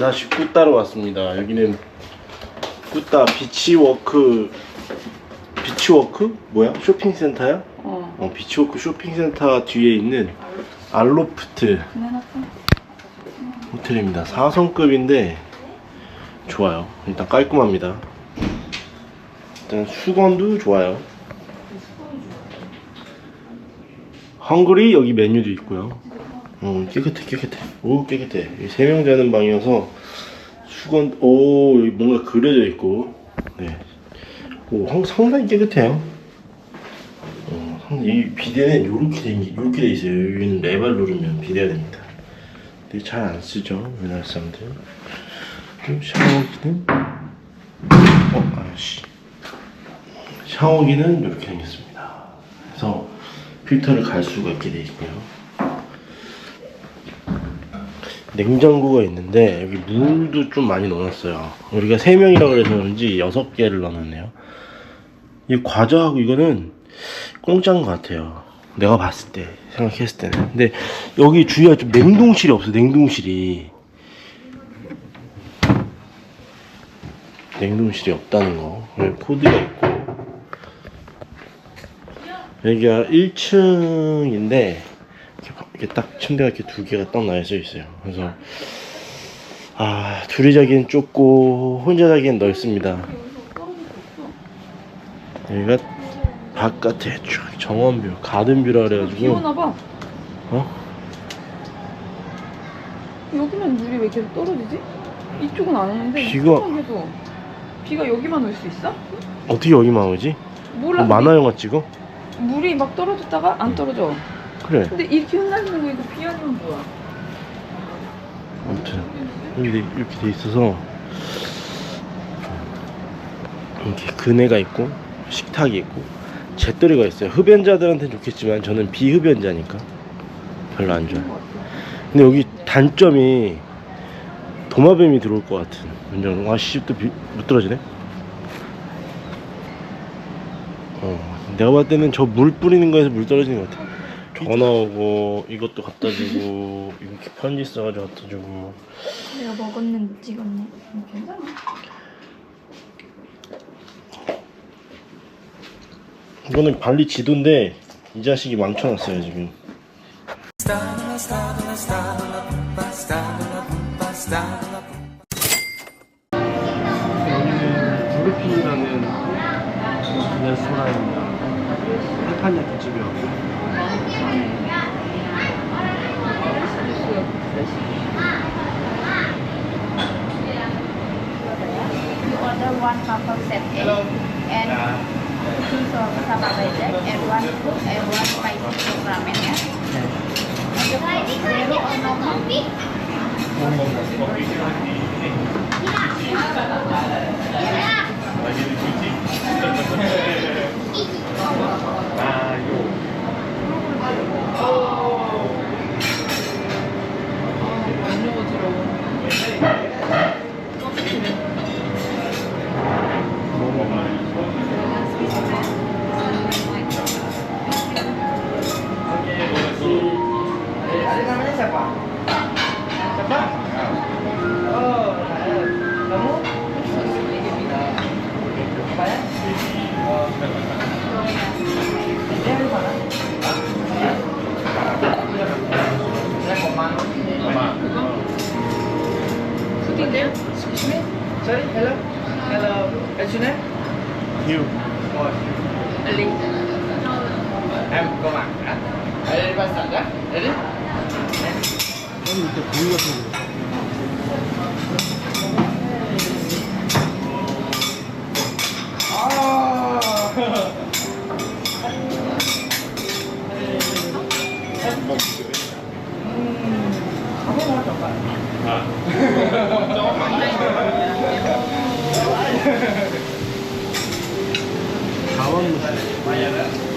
다시 꾸따로 왔습니다. 여기는 꾸따 비치워크 비치워크 뭐야? 쇼핑센터야? 어. 어, 비치워크 쇼핑센터 뒤에 있는 알로프트. 호텔입니다. 4성급인데 좋아요. 일단 깔끔합니다. 일단 수건도 좋아요. 헝그리 여기 메뉴도 있고요. 어, 깨끗해 깨끗해. 오 깨끗해. 3명 자는 방이어서 수건 오 뭔가 그려져 있고 네. 오 상- 상당히 깨끗해요. 어, 상- 이 비데는 요렇게 돼, 있- 요렇게 돼 있어요. 여기는 레발 누르면 비데가 됩니다. 근데 잘 안 쓰죠 우리나라 사람들. 그리고 샤워기는 어 아씨 샤워기는 이렇게 생겼습니다. 그래서 필터를 갈 수가 있게 돼 있고요. 냉장고가 있는데 여기 물도 좀 많이 넣어놨어요. 우리가 세 명이라 그래서 그런지 여섯 개를 넣어놨네요. 이 과자하고 이거는 공짜인 것 같아요. 내가 봤을 때 생각했을 때는. 근데 여기 주위에 좀 냉동실이 없어. 냉동실이 냉동실이 없다는 거. 여기 코드가 있고 여기가 1층인데 이렇게, 딱 침대가 이렇게 두 개가 딱 나눠져 있어요. 그래서 아 둘이 자기엔 좁고 혼자 자기엔 넓습니다. 여기가 바깥에 쫙 정원뷰, 가든뷰라 비 그래가지고 오나 봐. 어? 여기만 물이 왜 계속 떨어지지? 이쪽은 아니는데 비가- 계속 비가 여기만 올 수 있어? 어떻게 여기만 오지? 몰라. 뭐 만화 영화 찍어? 물이 막 떨어졌다가 안 떨어져. 그래. 근데 이렇게 흩날리는 거 이거 비 아니면 뭐야? 아무튼 여기 돼- 이렇게 돼 있어서 이렇게 그네가 있고 식탁이 있고 잿더리가 있어요. 흡연자들한테는 좋겠지만 저는 비흡연자니까 별로 안 좋아요. 근데 여기 단점이 도마뱀이 들어올 것 같은 완전 와씨 또못 떨어지네. 어 내가 봤을 때는 저 물 뿌리는 거에서 물 떨어지는 것 같아. 전화 오고 이것도 갖다 주고 이렇게 편지 써가지고 갖다 주고 내가 먹었는데 찍었네. 괜찮아. 이거는 발리 지도인데 이 자식이 망쳐놨어요 지금. 여기는 두르핀이라는 레스토랑입니다. 헬파냐 집이라 order one couple set egg and nah. two sorbet sama bajak and one and one spicy soup ramen ya. Zero or no coffee? Lagi dicuci. Ayo. Nah, Hiếu Ali Em có mặt á. Đây đi ba sẵn á. Đây đi. Có gì chụp Hiếu rồi Ha ha ha. Vaya,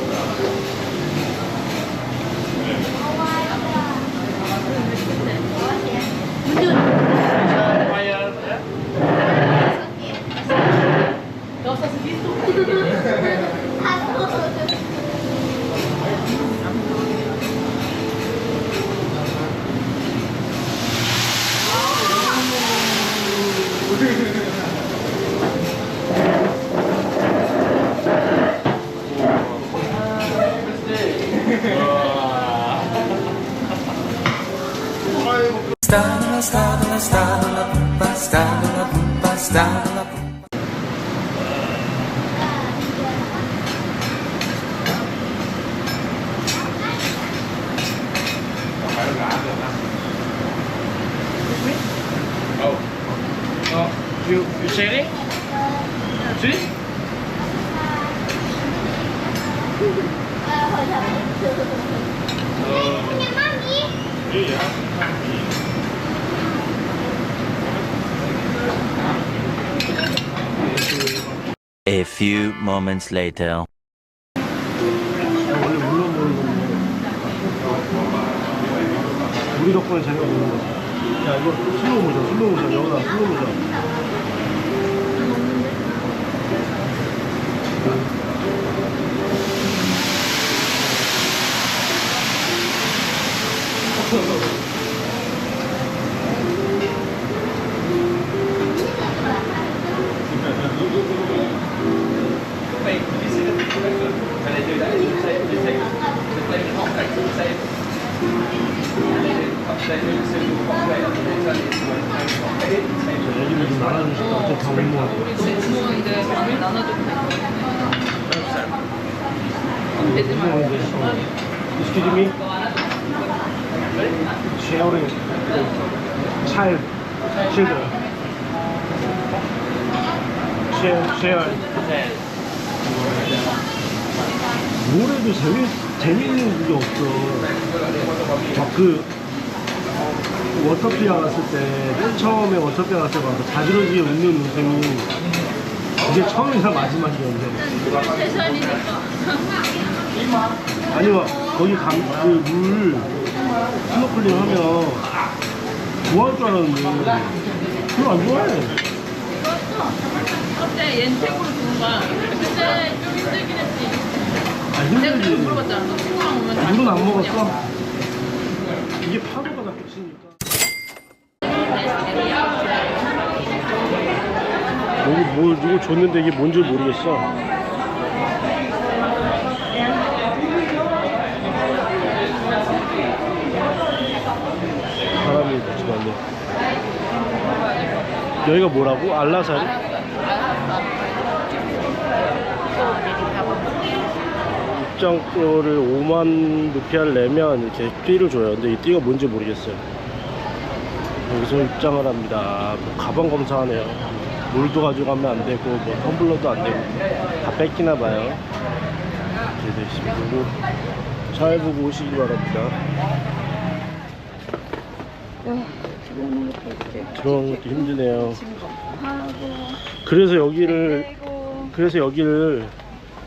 이때 고기 같은 거. Oh. Oh, you you sailing? See? A few moments later. 원래 물론 보는 건데 우리 덕분에 재미가 보는 거지 야 이거 슬로우 모션 슬로우 모션 여기다 슬로우 모션 Wait, 어차피 다못 먹어 우리 집 부모인데 밥을 나눠주면 되지 말고. Excuse me? Sharing child children. Share share. 뭐래도 재미 재밌는 게 없어. 막그 워터피아 갔을 때맨 처음에 워터피아 갔을 때막 자지러지게 웃는 웃음이 그게 처음이자 마지막이었는데 아니 막 거기 감그물 스노클링 하면 좋아할 줄 알았는데 별로 안 좋아해 그때 얜 책으로 주는 거야. 그때 좀 힘들긴 했지. 아 내가 그리고 힘들지 물어봤잖아. 너 친구랑 오면 물은 안. 먹었어? 이게 파도가 자꾸 치니까 여기 뭘 누구 줬는데 이게 뭔지 모르겠어 사람이 많네 여기가 뭐라고? 알라사리? 입장료를 5만 루피아를 내면 이렇게 띠를 줘요. 근데 이 띠가 뭔지 모르겠어요. 여기서 입장을 합니다. 뭐 가방 검사하네요. 물도 가져가면 안 되고, 뭐 텀블러도 안 되고, 다 뺏기나 봐요. 되고, 잘 보고 오시기 바랍니다. 야, 들어오는 것도 이렇게 들어오는 것도 힘드네요. 그래서 여기를. 그래서 여기를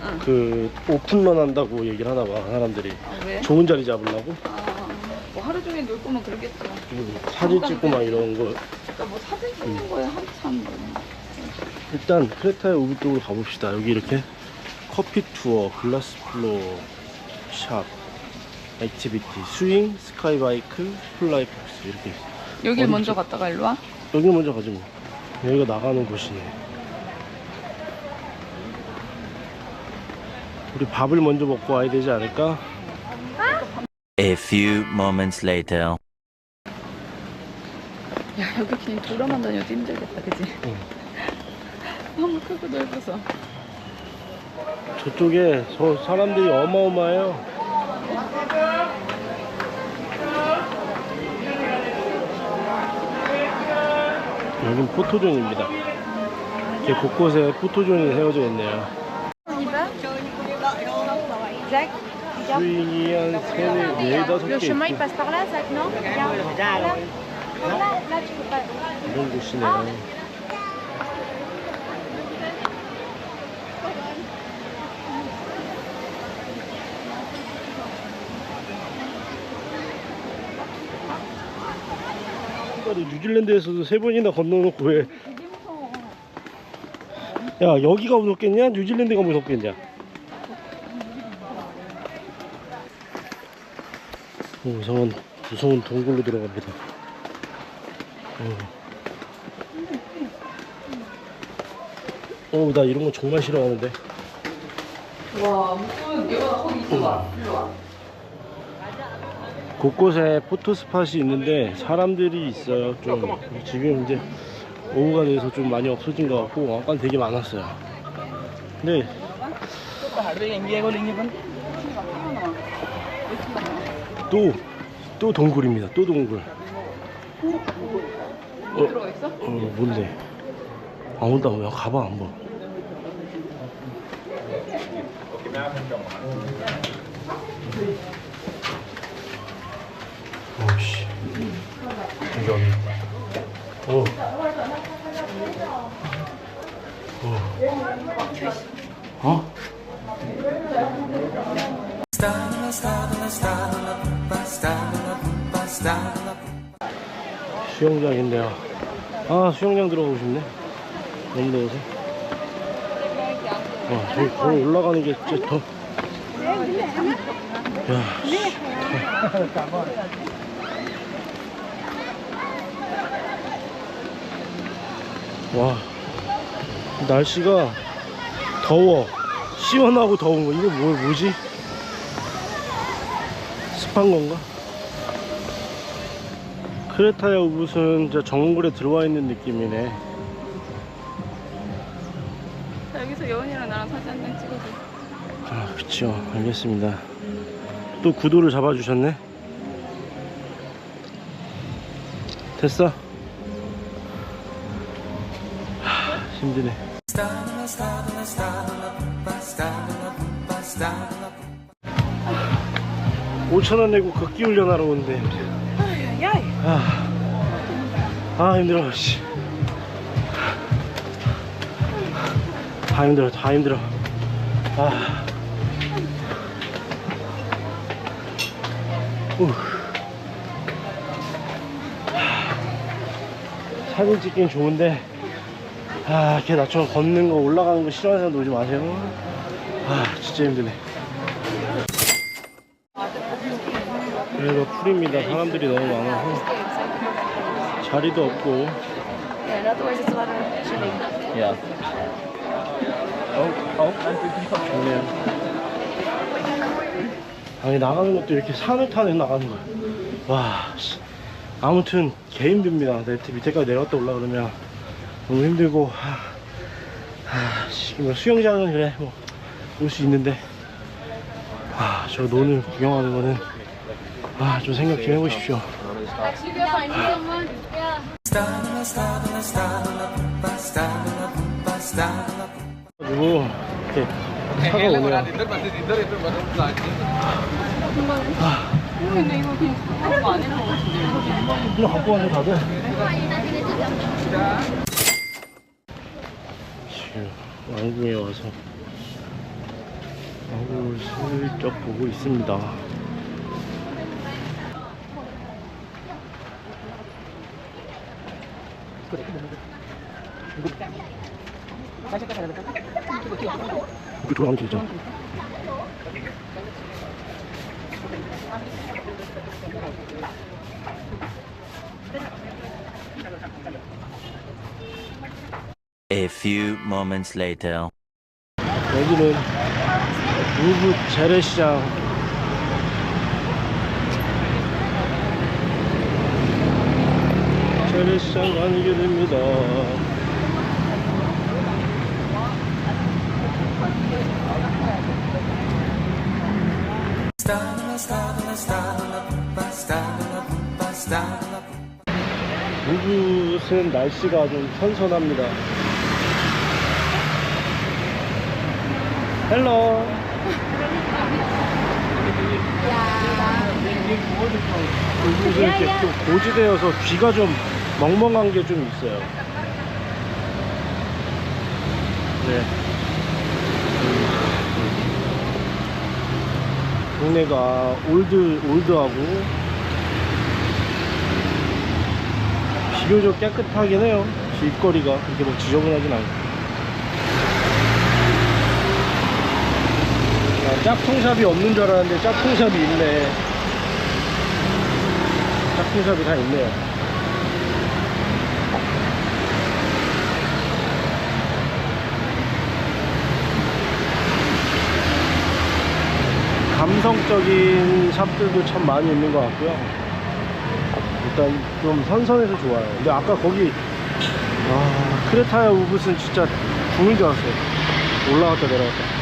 응. 그 오픈런 한다고 얘기를 하나 봐, 사람들이. 아, 왜? 좋은 자리 잡으려고? 하루 종일 놀 거면 그러겠죠. 음, 사진 찍고 막 이런 거 그러니까 뭐 사진 찍는 거에 한참 뭐. 일단 크레타의 우비 쪽으로 가봅시다. 여기 이렇게 커피 투어, 글라스 플로어, 샵, 액티비티, 스윙, 스카이 바이크, 플라이 폭스 이렇게 있어. 여길 어디 먼저 쪽? 갔다가 일로 와? 여기 먼저 가지 뭐. 여기가 나가는 곳이네. 우리 밥을 먼저 먹고 와야 되지 않을까? A few moments later. 야 여기 그냥 돌아만 다녀도 힘들겠다 그지? 응. 너무 크고 넓어서 저쪽에 저 사람들이 어마어마해요. 여긴 포토존입니다. 이렇게 곳곳에 포토존이 세워져 있네요. 세네, 네, Le chemin il passe par là, Zach, non Regarde. Là, là, là, tu peux pas. 아니, 뉴질랜드에서도 세 번이나 건너놓고 왜? 야 여기가 무섭겠냐? 뉴질랜드가 무섭겠냐? 무서운 무서운 동굴로 들어갑니다. 어, 나 이런 거 정말 싫어하는데. 와 무슨 얘가 거기 있어 봐 일로 와 곳곳에 포토 스팟이 있는데 사람들이 있어요. 좀 지금 이제 오후가 돼서 좀 많이 없어진 것 같고 아까 되게 많았어요. 근데 또, 또 동굴입니다. 또 동굴. 어, 들어가 있어? 어, 뭔데? 안 보여. 가봐, 한번. 오씨. 여기. 오. 오. 어? 수영장인데요. 아, 수영장 들어가고 싶네. 너무 더워서. 와, 저기 거기 올라가는 게 진짜 더. 야, 씨. 와, 날씨가 더워. 시원하고 더운 거. 이거 뭐, 뭐지? 습한 건가? 크레타의 우붓은 정글에 들어와 있는 느낌이네. 자, 여기서 여운이랑 나랑 사진 한 장 찍어줘. 아, 그쵸. 알겠습니다. 또 구도를 잡아주셨네. 됐어. 하, 힘드네. 오천원 내고 걷기 훈련 하러 오는데. 아, 아 힘들어. 씨. 다 힘들어. 다 힘들어. 아. 우. 사진 찍긴 좋은데 아, 걔 나처럼 걷는 거 올라가는 거 싫어하는 사람 오지 마세요. 아, 진짜 힘드네. 그래도 풀입니다. 사람들이 너무 많아서 자리도 없고. 야. 어, 어? 좋네요. 아니 나가는 것도 이렇게 산을 타네 나가는 거야. 와, 씨. 아무튼 개 힘듭니다. 내 밑에까지 내려갔다 올라 그러면 너무 힘들고. 하, 하, 씨, 뭐 수영장은 그래 뭐 올 수 있는데. 아, 저 노는 구경하는 거는 아, 좀 생각 좀 해보십시오. 그리고 이렇게 차가 오면. 근데 이거 갖고 와서 다들 지금 왕궁에 와서 왕궁을 슬쩍 보고 있습니다 이거 돌아가면 진짜 A few moments later. 여기는 우붓 재래시장. 재래시장 가는 길입니다. 우붓은 날씨가 좀 선선합니다. 헬로. 요즘 이렇게 좀 고지대여서 귀가 좀 멍멍한 게 좀 있어요. 네. 동네가 올드, 올드하고 비교적 깨끗하긴 해요. 길거리가 그렇게 뭐 지저분하진 않고. 아, 짝퉁샵이 없는 줄 알았는데 짝퉁샵이 있네. 짝퉁샵이 다 있네요. 감성적인 샵들도 참 많이 있는 것 같고요. 일단 좀 선선해서 좋아요. 근데 아까 거기 아, 크레타야 우붓은 진짜 죽는 줄 알았어요. 올라갔다 내려갔다.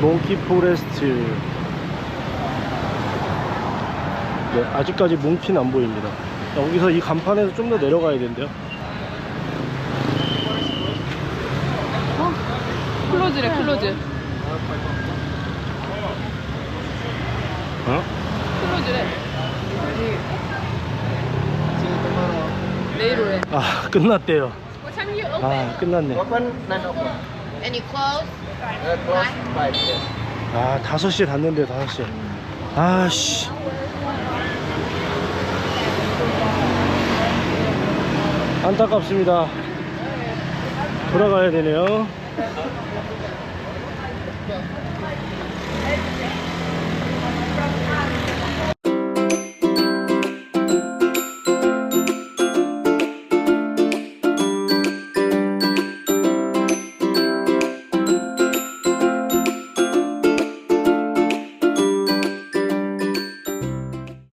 몽키 포레스트. 네, 아직까지 몽키는 안 보입니다. 여기서 이 간판에서 좀 더 내려가야 된대요. 클로즈래 클로즈. 어? 클로즈래. 내일 오래. 아, 끝났대요. You open? 아, 끝났네. And you close? 아, 5시에 닫는데, 5시에. 아씨. 안타깝습니다. 돌아가야 되네요.